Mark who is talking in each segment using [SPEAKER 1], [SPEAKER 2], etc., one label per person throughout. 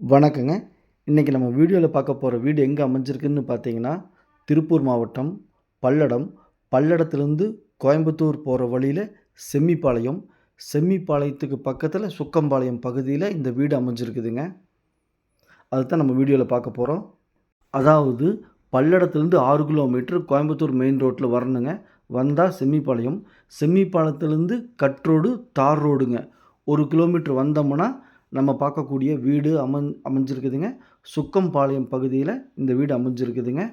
[SPEAKER 1] வணக்கங்க. இன்றைக்கி நம்ம வீடியோவில் பார்க்க போகிற வீடு எங்கே அமைஞ்சிருக்குன்னு பார்த்தீங்கன்னா திருப்பூர் மாவட்டம் பல்லடம். பல்லடத்துலேருந்து கோயம்புத்தூர் போகிற வழியில் செம்மிப்பாளையம். செம்மிப்பாளையத்துக்கு பக்கத்தில் சுக்கம்பாளையம் பகுதியில் இந்த வீடு அமைஞ்சிருக்குதுங்க. அதுதான் நம்ம வீடியோவில் பார்க்க போகிறோம் அதாவது பல்லடத்துலேருந்து ஆறு கிலோமீட்டர் கோயம்புத்தூர் மெயின் ரோட்டில் வரணுங்க. வந்தால் செம்மிப்பாளையம். செம்மிப்பாளையத்துலேருந்து கட் ரோடு தார் ரோடுங்க. ஒரு கிலோமீட்டர் வந்தோம்னா நம்ம பார்க்கக்கூடிய வீடு அமன் அமைஞ்சிருக்குதுங்க. சுக்கம்பாளையம் பகுதியில் இந்த வீடு அமைஞ்சிருக்குதுங்க.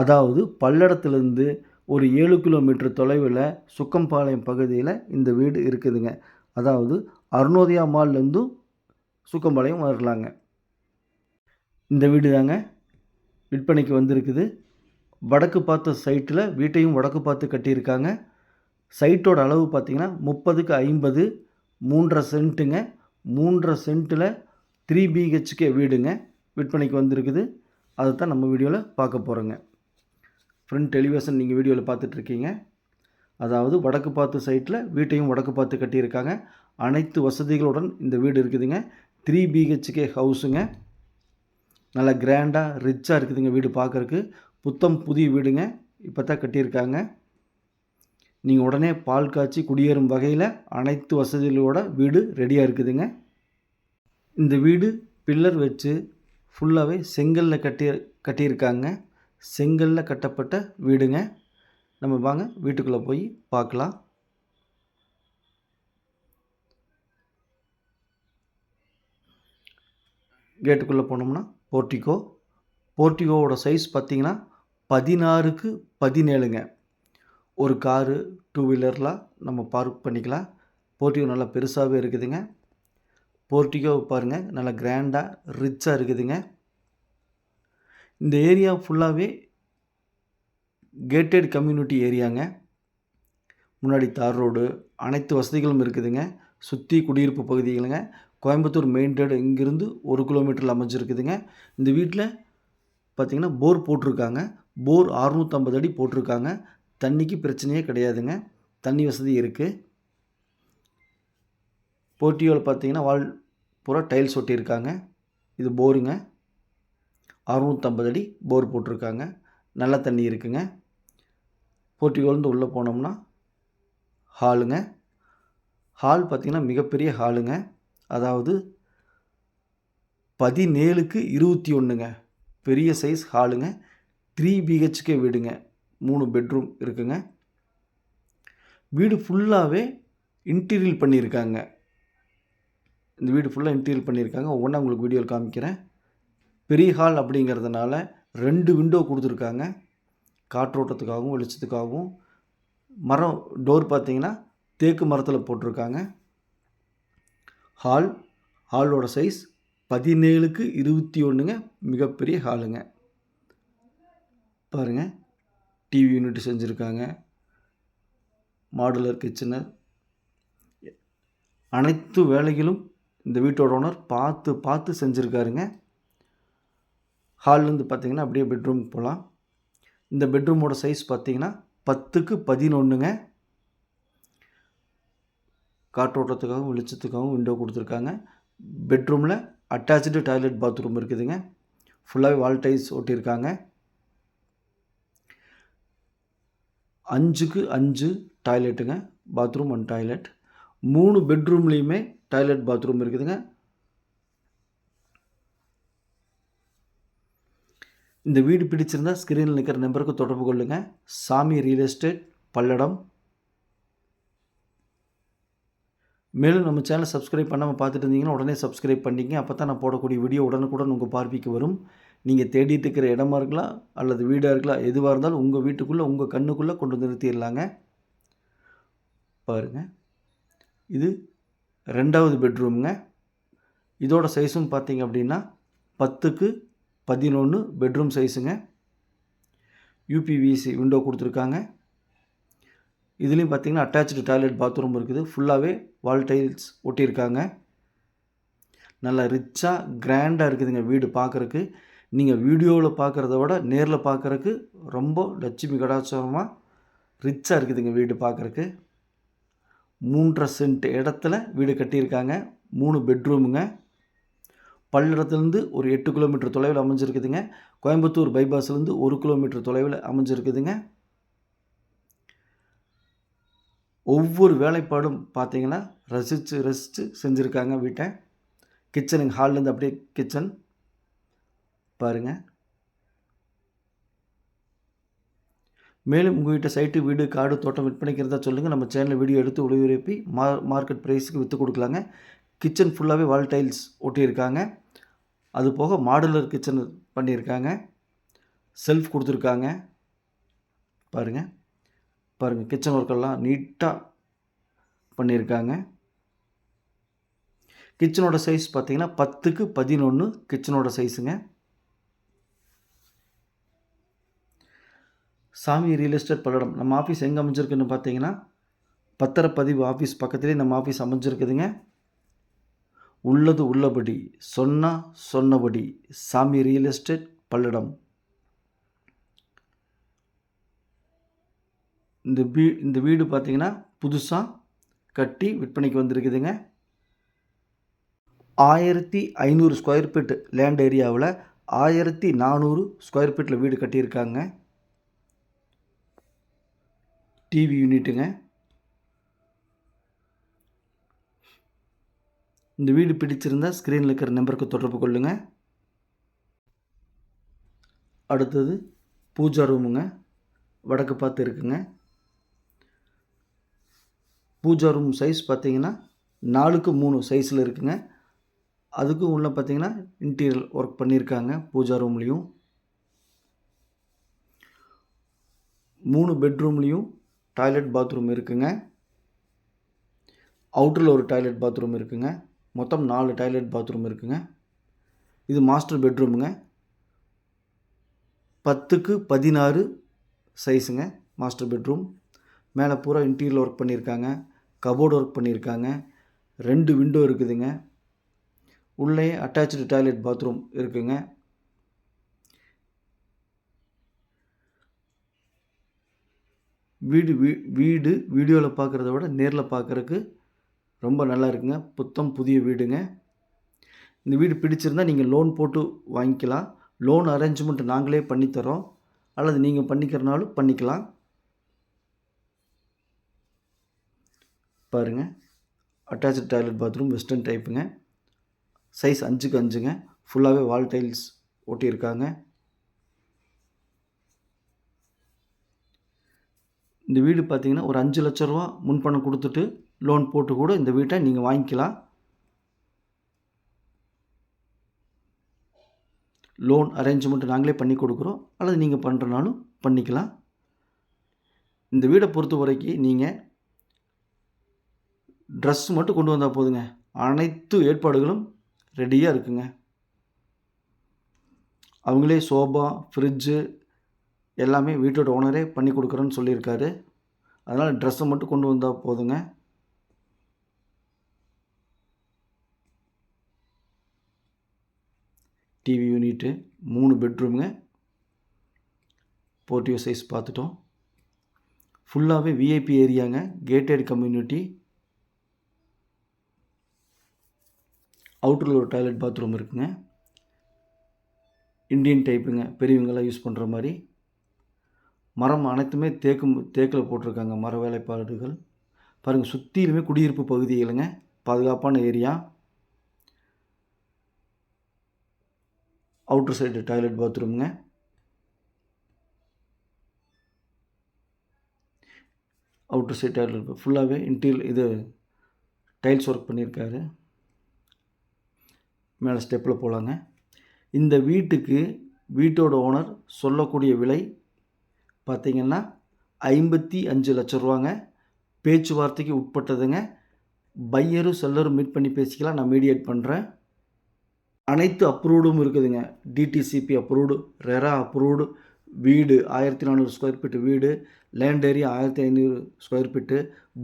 [SPEAKER 1] அதாவது பல்லடத்துலேருந்து ஒரு ஏழு கிலோமீட்டர் தொலைவில் சுக்கம்பாளையம் பகுதியில் இந்த வீடு இருக்குதுங்க. அதாவது அருணோதயா மால்லேருந்தும் சுக்கம்பாளையம் வரலாங்க. இந்த வீடு தாங்க விற்பனைக்கு வந்திருக்குது. வடக்கு பார்த்த சைட்டில் வீட்டையும் வடக்கு பார்த்து கட்டியிருக்காங்க. சைட்டோட அளவு பார்த்திங்கன்னா முப்பதுக்கு ஐம்பது மூன்றரை சென்ட்டுங்க. மூன்றரை சென்ட்டில் த்ரீ பிஹெச்கே வீடுங்க விற்பனைக்கு வந்திருக்குது. அதை தான் நம்ம வீடியோவில் பார்க்க போகிறோங்க ஃப்ரண்ட் டெலிவிஷன் நீங்கள் வீடியோவில் பார்த்துட்ருக்கீங்க. அதாவது வடக்கு பார்த்து சைட்டில் வீட்டையும் வடக்கு பார்த்து கட்டியிருக்காங்க. அனைத்து வசதிகளுடன் இந்த வீடு இருக்குதுங்க. த்ரீ பிஹெச்கே ஹவுஸுங்க நல்லா கிராண்டாக ரிச்சாக இருக்குதுங்க வீடு பார்க்குறக்கு புத்தம் புதிய வீடுங்க. இப்போ தான் கட்டியிருக்காங்க. நீங்கள் உடனே பால் காய்ச்சி குடியேறும் வகையில் அனைத்து வசதிகளோட வீடு ரெடியாக இருக்குதுங்க. இந்த வீடு பில்லர் வச்சு ஃபுல்லாகவே செங்கல்ல கட்டி கட்டியிருக்காங்க. செங்கல்ல கட்டப்பட்ட வீடுங்க. நம்ம வாங்க வீட்டுக்குள்ளே போய் பார்க்கலாம். கேட்டுக்குள்ளே போனோம்னா போர்ட்டிகோ போர்ட்டிகோவோட சைஸ் பார்த்திங்கன்னா பதினாறுக்கு பதினேழுங்க. ஒரு காரு டூ வீலர்லாம் நம்ம பார்க் பண்ணிக்கலாம். போர்ட்டிகோ நல்லா பெருசாகவே இருக்குதுங்க. போர்ட்டிகோ பாருங்கள் நல்லா கிராண்டாக ரிச்சாக இருக்குதுங்க. இந்த ஏரியா ஃபுல்லாகவே கேட்டட் கம்யூனிட்டி ஏரியாங்க முன்னாடி தார் ரோடு அனைத்து வசதிகளும் இருக்குதுங்க. சுற்றி குடியிருப்பு பகுதிகளுங்க. கோயம்புத்தூர் மெயின் ரோடு இங்கேருந்து ஒரு கிலோமீட்டரில் அமைஞ்சிருக்குதுங்க. இந்த வீட்டில் பார்த்திங்கன்னா போர் போட்டிருக்காங்க. போர் அறுநூற்றம்பது அடி போட்டிருக்காங்க. தண்ணிக்கு பிரச்சனையே கிடையாதுங்க. தண்ணி வசதி இருக்குது போர்ட்டியோவில் பார்த்தீங்கன்னா வால் பூரா டைல்ஸ் ஒட்டியிருக்காங்க. இது போருங்க. அறுநூற்றம்பது அடி போர் போட்டிருக்காங்க. நல்ல தண்ணி இருக்குங்க. போர்ட்டியோலேருந்து உள்ளே போனோம்னா ஹாலுங்க. ஹால் பார்த்திங்கன்னா மிகப்பெரிய ஹாலுங்க. அதாவது பதினேழுக்கு இருபத்தி ஒன்றுங்க பெரிய சைஸ் ஹாலுங்க. த்ரீ பிஹெச்கே வீடுங்க. மூணு பெட்ரூம் இருக்குங்க. வீடு ஃபுல்லாகவே இன்டீரியல் பண்ணியிருக்காங்க. இந்த வீடு ஃபுல்லாக இன்டீரியல் பண்ணியிருக்காங்க. ஒவ்வொன்றா உங்களுக்கு வீடியோவில் காமிக்கிறேன். பெரிய ஹால் அப்படிங்கிறதுனால ரெண்டு விண்டோ கொடுத்துருக்காங்க. காற்றோட்டத்துக்காகவும் வெளிச்சத்துக்காகவும். மரம் டோர் பார்த்தீங்கன்னா தேக்கு மரத்தில் போட்டிருக்காங்க. ஹால் ஹாலோட சைஸ் பதினேழுக்கு இருபத்தி ஒன்றுங்க மிகப்பெரிய ஹாலுங்க பாருங்கள் டிவி யூனிட் செஞ்சுருக்காங்க. மாடுலர் கிச்சனர். அனைத்து வேலைகளும் இந்த வீட்டோட ஓனர் பார்த்து பார்த்து செஞ்சுருக்காருங்க. ஹால்லேருந்து பார்த்தீங்கன்னா அப்படியே பெட்ரூம் போகலாம். இந்த பெட்ரூமோட சைஸ் பார்த்தீங்கன்னா பத்துக்கு பதினொன்றுங்க. காற்றோட்டத்துக்காகவும் வெளிச்சத்துக்காகவும் விண்டோ கொடுத்துருக்காங்க. பெட்ரூமில் அட்டாச்சு டாய்லெட் பாத்ரூம் இருக்குதுங்க. ஃபுல்லாகவே வால் டைல்ஸ் ஒட்டியிருக்காங்க. அஞ்சுக்கு அஞ்சு டாய்லெட்டுங்க பாத்ரூம் அண்ட் டாய்லெட். மூணு பெட்ரூம்லேயுமே டாய்லெட் பாத்ரூம் இருக்குதுங்க. இந்த வீடு பிடிச்சிருந்தா ஸ்க்ரீனில் நிற்கிற நம்பருக்கு தொடர்பு கொள்ளுங்கள் சாமி ரியல் எஸ்டேட் பல்லடம். மேலும் நம்ம சேனலை சப்ஸ்கிரைப் பண்ணாமல் பார்த்துட்டு இருந்தீங்கன்னா உடனே சப்ஸ்கிரைப் பண்ணிங்க அப்போ தான் நான் போடக்கூடிய வீடியோ உடனுக்குடன் உங்கள் பார்வைக்கு வரும். நீங்கள் தேடிட்டு இருக்கிற இடமா இருக்கலாம் அல்லது வீடாக இருக்கலாம் எதுவாக இருந்தாலும் உங்கள் வீட்டுக்குள்ளே உங்கள் கண்ணுக்குள்ளே கொண்டு வந்து நிறுத்திடலாங்க. பாருங்கள் இது ரெண்டாவது பெட்ரூமுங்க. இதோட சைஸும் பார்த்தீங்க அப்படின்னா பத்துக்கு பதினொன்று பெட்ரூம் சைஸுங்க. யூபிவிசி விண்டோ கொடுத்துருக்காங்க. இதுலேயும் பார்த்தீங்கன்னா அட்டாச்சு டாய்லெட் பாத்ரூம் இருக்குது. ஃபுல்லாகவே வால் டைல்ஸ் ஒட்டியிருக்காங்க. நல்லா ரிச்சாக கிராண்டாக இருக்குதுங்க வீடு பார்க்குறக்கு நீங்கள் வீடியோவில் பார்க்குறத விட நேரில் பார்க்குறக்கு ரொம்ப லட்சுமி கடாச்சாரமாக ரிச்சாக இருக்குதுங்க வீடு பார்க்குறக்கு மூன்றரை சென்ட் இடத்துல வீடு கட்டியிருக்காங்க. மூணு பெட்ரூமுங்க. பல்லடத்துலேருந்து ஒரு எட்டு கிலோமீட்டர் தொலைவில் அமைஞ்சிருக்குதுங்க. கோயம்புத்தூர் பைபாஸ்லேருந்து ஒரு கிலோமீட்டர் தொலைவில் அமைஞ்சிருக்குதுங்க. ஒவ்வொரு வேலைப்பாடும் பார்த்திங்கன்னா ரசித்து ரசித்து செஞ்சுருக்காங்க வீட்டை. கிச்சனுங்க ஹால்லேருந்து அப்படியே கிச்சன். பாருங்கள் மேலும் உங்கள்கிட்ட சைட்டு வீடு காடு தோட்டம் விற்பனைக்கிறதா சொல்லுங்கள் நம்ம சேனலில் வீடியோ எடுத்து ஒளிபரப்பி மா மார்க்கெட் ப்ரைஸுக்கு விற்று கொடுக்கலாங்க. கிச்சன் ஃபுல்லாகவே வால் டைல்ஸ் ஒட்டியிருக்காங்க. அது போக மாடுலர் கிச்சன் பண்ணியிருக்காங்க. செல்ஃப் கொடுத்துருக்காங்க. பாருங்கள் பாருங்கள் கிச்சன் ஒர்க்கெல்லாம் நீட்டாக பண்ணியிருக்காங்க. கிச்சனோட சைஸ் பார்த்திங்கன்னா பத்துக்கு பதினொன்று கிச்சனோட சைஸுங்க சாமி ரியல் எஸ்டேட் பல்லடம். நம்ம ஆஃபீஸ் எங்கே அமைஞ்சிருக்குன்னு பார்த்தீங்கன்னா பத்திரப்பதிவு ஆஃபீஸ் பக்கத்துலேயே நம்ம ஆஃபீஸ் அமைஞ்சிருக்குதுங்க. உள்ளது உள்ளபடி சொன்னால் சொன்னபடி சாமி ரியல் எஸ்டேட் பல்லடம். இந்த வீ இந்த வீடு பார்த்தீங்கன்னா புதுசாக கட்டி விற்பனைக்கு வந்திருக்குதுங்க. ஆயிரத்தி ஐநூறு ஸ்கொயர் ஃபீட் லேண்ட் ஏரியாவில் ஆயிரத்தி நானூறு ஸ்கொயர் ஃபீட்டில் வீடு கட்டியிருக்காங்க. டிவி யூனிட்டுங்க. இந்த வீடு பிடிச்சிருந்தால் ஸ்க்ரீனில் இருக்கிற நம்பருக்கு தொடர்பு கொள்ளுங்கள் அடுத்தது பூஜா ரூமுங்க. வடக்கு பார்த்து இருக்குங்க. பூஜா ரூம் சைஸ் பார்த்தீங்கன்னா நாலுக்கு மூணு சைஸில் இருக்குங்க. அதுக்கும் உள்ள பார்த்தீங்கன்னா இன்டீரியர் ஒர்க் பண்ணியிருக்காங்க பூஜா ரூம்லேயும். மூணு பெட்ரூம்லேயும் டாய்லெட் பாத்ரூம் இருக்குங்க. அவுட்டரில் ஒரு டாய்லெட் பாத்ரூம் இருக்குங்க. மொத்தம் நாலு டாய்லெட் பாத்ரூம் இருக்குங்க. இது மாஸ்டர் பெட்ரூமுங்க. பத்துக்கு பதினாறு சைஸுங்க மாஸ்டர் பெட்ரூம். மேலே பூரா இன்டீரியல் ஒர்க் பண்ணியிருக்காங்க. கபோர்டு ஒர்க் பண்ணியிருக்காங்க. ரெண்டு விண்டோ இருக்குதுங்க. உள்ளே அட்டாச்சு டாய்லெட் பாத்ரூம் இருக்குங்க. வீடு வீ வீடு வீடியோவில் பார்க்குறத விட நேரில் பார்க்குறக்கு ரொம்ப நல்லா இருக்குங்க. புத்தம் புதிய வீடுங்க. இந்த வீடு பிடிச்சிருந்தால் நீங்கள் லோன் போட்டு வாங்கிக்கலாம். லோன் அரேஞ்ச்மெண்ட் நாங்களே பண்ணித்தரோம் அல்லது நீங்கள் பண்ணிக்கிறனாலும் பண்ணிக்கலாம். பாருங்கள் அட்டாச்சு டாய்லெட் பாத்ரூம் வெஸ்டர்ன் டைப்புங்க சைஸ் அஞ்சுக்கு அஞ்சுங்க. ஃபுல்லாகவே வால் டைல்ஸ் ஒட்டியிருக்காங்க. இந்த வீடு பார்த்திங்கன்னா ஒரு அஞ்சு லட்ச ரூபா முன்பணம் கொடுத்துட்டு லோன் போட்டு கூட இந்த வீட்டை நீங்கள் வாங்கிக்கலாம். லோன் அரேஞ்ச்மெண்ட் நாங்களே பண்ணி கொடுக்குறோம். அல்லது நீங்கள் பண்ணுறனாலும் பண்ணிக்கலாம். இந்த வீடை பொறுத்த வரைக்கும் நீங்கள் ட்ரெஸ் மட்டும் கொண்டு வந்தால் போதுங்க. அனைத்து ஏற்பாடுகளும் ரெடியாக இருக்குங்க. அவங்களே சோபா ஃப்ரிட்ஜு எல்லாமே வீட்டோட ஓனரே பண்ணி கொடுக்குறேன்னு சொல்லியிருக்காரு. அதனால் ட்ரெஸ்ஸை மட்டும் கொண்டு வந்தால் போதுங்க. டிவி யூனிட்டு மூணு பெட்ரூமுங்க போர்ட்டியோ சைஸ் பார்த்துட்டோம். ஃபுல்லாகவே விஐபி ஏரியாங்க கேட்டட் கம்யூனிட்டி அவுட்டரில் ஒரு டாய்லெட் பாத்ரூம் இருக்குங்க. இந்தியன் டைப்புங்க பெரியவங்களாம் யூஸ் பண்ணுற மாதிரி. மரம் அனைத்துமே தேக்கு தேக்கில் போட்டிருக்காங்க மர வேலைப்பாடுகள். பாருங்கள் சுற்றிலுமே குடியிருப்பு பகுதிகளுங்க. பாதுகாப்பான ஏரியா. அவுட்டர் சைடு டாய்லெட் பாத்ரூம்ங்க. அவுட்டர் சைட் டாய்லெட் ஃபுல்லாகவே இன்டீரியல் இது டைல்ஸ் ஒர்க் பண்ணியிருக்காரு. மேலே ஸ்டெப்பில் போகலாங்க இந்த வீட்டுக்கு வீட்டோட ஓனர் சொல்லக்கூடிய விலை பார்த்திங்கன்னா ஐம்பத்தி அஞ்சு லட்ச ரூபாங்க. பேச்சுவார்த்தைக்கு உட்பட்டதுங்க. பையரும் செல்லரும் மீட் பண்ணி பேசிக்கலாம் நான் மீடியேட் பண்ணுறேன் அனைத்து அப்ரூவ்டும் இருக்குதுங்க. டிடிசிபி அப்ரூவ்டு ரெரா அப்ரூவ்டு வீடு ஆயிரத்தி நானூறு ஸ்கொயர் ஃபீட்டு வீடு லேண்ட் ஏரியா ஆயிரத்தி ஐநூறு ஸ்கொயர் ஃபீட்டு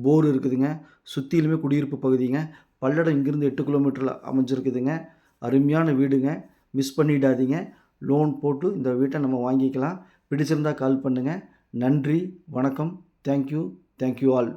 [SPEAKER 1] போர் இருக்குதுங்க. சுற்றிலுமே குடியிருப்பு பகுதிங்க. பல்லடம் இங்கேருந்து எட்டு கிலோமீட்டரில் அமைஞ்சிருக்குதுங்க. அருமையான வீடுங்க. மிஸ் பண்ணிடாதீங்க. லோன் போட்டு இந்த வீட்டை நம்ம வாங்கிக்கலாம். பிடிச்சிருந்தால் கால் பண்ணுங்கள் நன்றி வணக்கம். Thank you thank you all